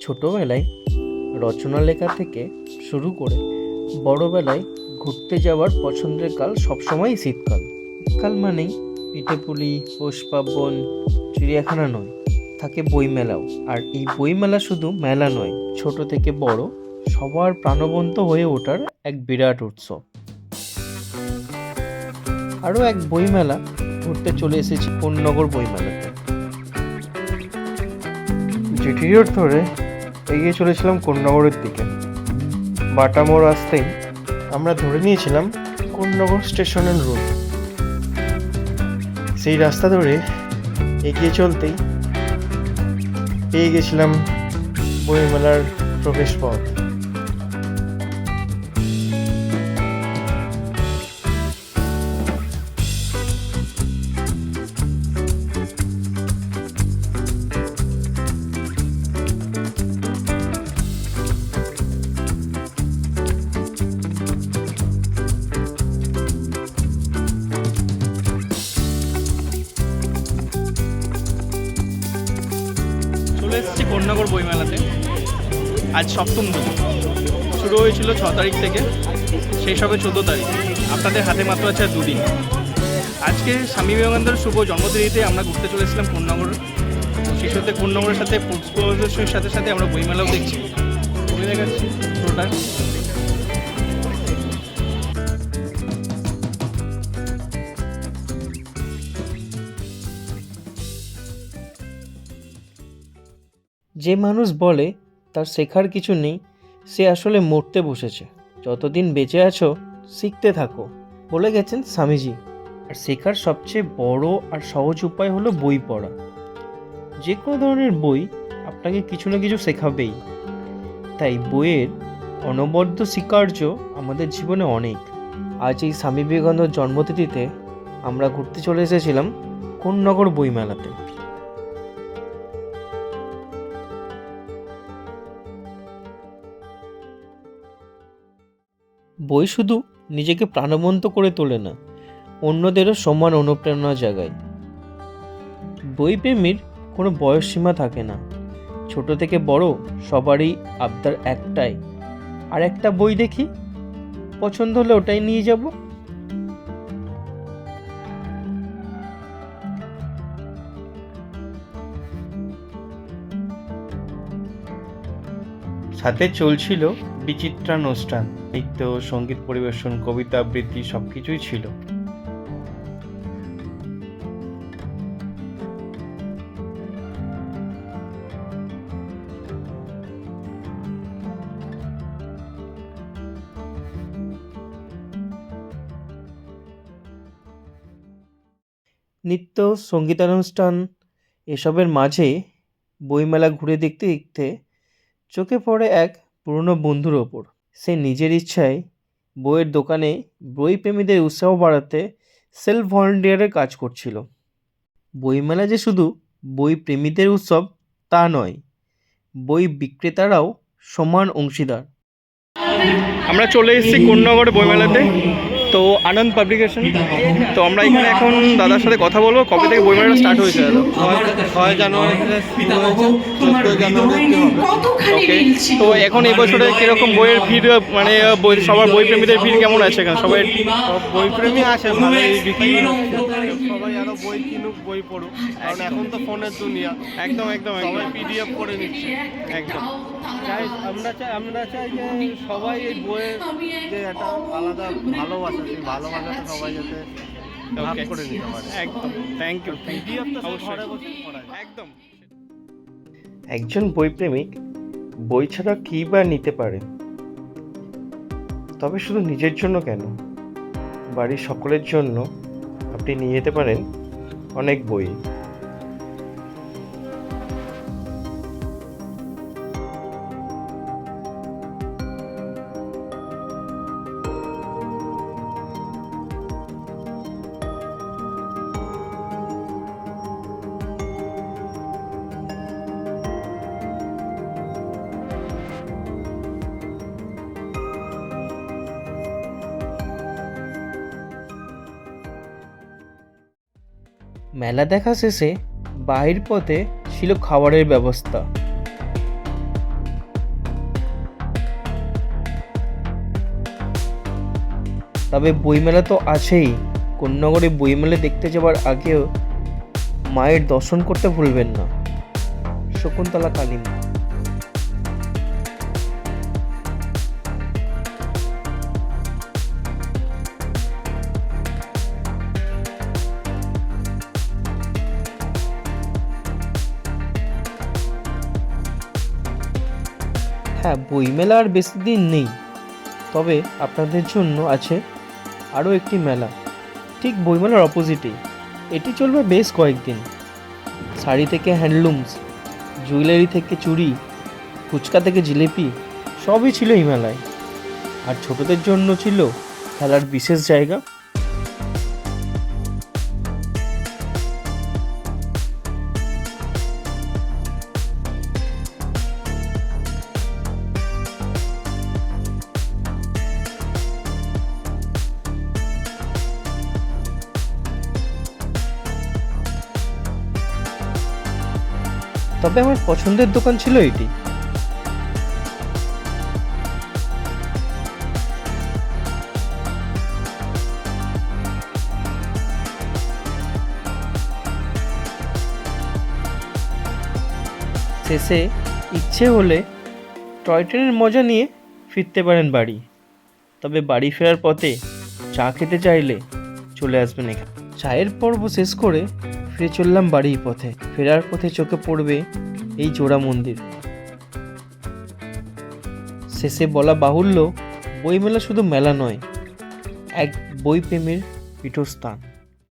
ছোটোবেলায় রচনা লেখা থেকে শুরু করে বড়বেলায় ঘুরতে যাওয়ার পছন্দের কাল সবসময়ই শীতকাল। শীতকাল মানেই পিঠেপুলি, পৌষ পার্বণ, চিড়িয়াখানা নয়, থাকে বইমেলাও। আর এই বইমেলা শুধু মেলা নয়, ছোট থেকে বড় সবার প্রাণবন্ত হয়ে ওঠার এক বিরাট উৎসব। আরও এক বইমেলা ঘুরতে চলে এসেছি কোন্নগর বইমেলাতে। জিটি রোড ধরে এগিয়ে চলেছিলাম কোন্নগরের দিকে। বাটামোড় আসতেই আমরা ধরে নিয়েছিলাম কোন্নগর স্টেশনের রোড সেই রাস্তা ধরে এগিয়ে চলতেই পেয়ে গেছিলাম বইমেলার প্রবেশ কন্যাগর বইমেলাতে আজ সপ্তম দিন। শুরু হয়েছিল ছ তারিখ থেকে, শেষ হবে চোদ্দ তারিখ। আপনাদের হাতে মাত্র আছে দুদিন। আজকে স্বামী বিবেকানন্দের শুভ জন্মদিনীতে আমরা ঘুরতে চলেছিলাম কন্যাগর সেই সাথে কন্যাগরের সাথে প্রদর্শনীর সাথে সাথে আমরা বইমেলাও দেখছি। বলে দেখাচ্ছি যে মানুষ বলে তার শেখার কিছু নেই, সে আসলে মরতে বসেছে। যতদিন বেঁচে আছো, শিখতে থাকো। বলে গেছেন স্বামীজি। আর শেখার সবচেয়ে বড় আর সহজ উপায় হলো বই পড়া। যে কোনো ধরনের বই আপনাকে কিছু না কিছু শেখাবেই। তাই বইয়ের অনবদ্য স্বীকার্য আমাদের জীবনে অনেক। আজ এই স্বামী বিবেকানন্দ জন্মতিথিতে আমরা ঘুরতে চলে এসেছিলাম কোন্নগর বইমেলাতে। বই শুধু নিজেকে প্রাণবন্ত করে তোলে না, অন্যদেরও সমান অনুপ্রেরণা জাগায়। বই প্রেমীর কোনো বয়স সীমা থাকে না। ছোট থেকে বড় সবারই আবদার একটাই, আর একটা বই দেখি, পছন্দ হলে ওটাই নিয়ে যাব। সাথে চলছিল বিচিত্রানুষ্ঠান নৃত্য, সংগীত পরিবেশন, কবিতা আবৃত্তি সব কিছুই ছিল। নৃত্য, সঙ্গীতানুষ্ঠান এসবের মাঝে বইমেলা ঘুরে দেখতে দেখতে চোখে পড়ে এক পুরনো বন্ধুর ওপর। সে নিজের ইচ্ছায় বইয়ের দোকানে বই প্রেমীদের উৎসাহ বাড়াতে সেলফ ভলেন্টিয়ারের কাজ করছিল। বইমেলা যে শুধু বই প্রেমীদের উৎসব তা নয়, বই বিক্রেতারাও সমান অংশীদার। আমরা চলে এসেছি কোন্নগর বইমেলাতে। তো আনন্দ পাবলিকেশন। তো আমরা এখানে এখন দাদার সাথে কথা বলব কবে থেকে বইমেলাটা স্টার্ট হয়েছে দাদা? ছয় জানুয়ারি তো এখন এই বছরে কীরকম বইয়ের ভিড় মানে বই সবার বই প্রেমীদের ভিড় কেমন আছে এখানে? সবাই সব বইপ্রেমী আছে। সবাই আরও বই কিনুক বই পড়ুক। কারণ এখন তো ফোনের দুনিয়া। একদম একদম সবাই একদম পিডিএফ করে নিচ্ছে। একদম। চাই আমরা চাই আমরা চাই যে সবাই এই বইয়ের যে একটা আলাদা ভালোবাসা সেই ভালোবাসাটা সবাই যাতে ভাগ করে নিতে পারে। একদম থ্যাংক ইউ পিডিএফ তো সব অবশ্যই। ঘরে বসে পড়া যায়। একদম। একজন বইপ্রেমিক বই ছাড়া কী বা নিতে পারে? তবে শুধু নিজের জন্য কেন? বাড়ির সকলের জন্য আপনি নিয়ে যেতে পারেন অনেক বই। মেলা দেখা শেষে বাহির পথে ছিল খাবারের ব্যবস্থা। তবে বইমেলা তো আছেই। কন্যাগরে বইমেলা দেখতে যাওয়ার আগেও মায়ের দর্শন করতে ভুলবেন না। শকুন্তলা কালিমা। হ্যাঁ বইমেলা আর বেশি দিন নেই। তবে আপনাদের জন্য আছে আরও একটি মেলা। ঠিক বইমেলার অপোজিটেই এটি চলবে বেশ কয়েকদিন। শাড়ি থেকে হ্যান্ডলুমস জুয়েলারি থেকে চুড়ি, ফুচকা থেকে জিলিপি, সবই ছিল এই মেলায়। আর ছোটদের জন্য ছিল খেলার বিশেষ জায়গা। তবে আমার পছন্দের দোকান ছিল এটি। শেষে ইচ্ছে হলে টয় ট্রেনের মজা নিয়ে ফিরতে পারেন বাড়ি। তবে বাড়ি ফেরার পথে চা খেতে চাইলে চলে আসবেন এখানে। চায়ের পর্ব শেষ করে ফিরে চললাম বাড়ির পথে। ফেরার পথে চোখে পড়বে এই জোড়া মন্দির। শেষে বলা বাহুল্য, বইমেলা শুধু মেলা নয়, এক বই প্রেমের পীঠস্থান।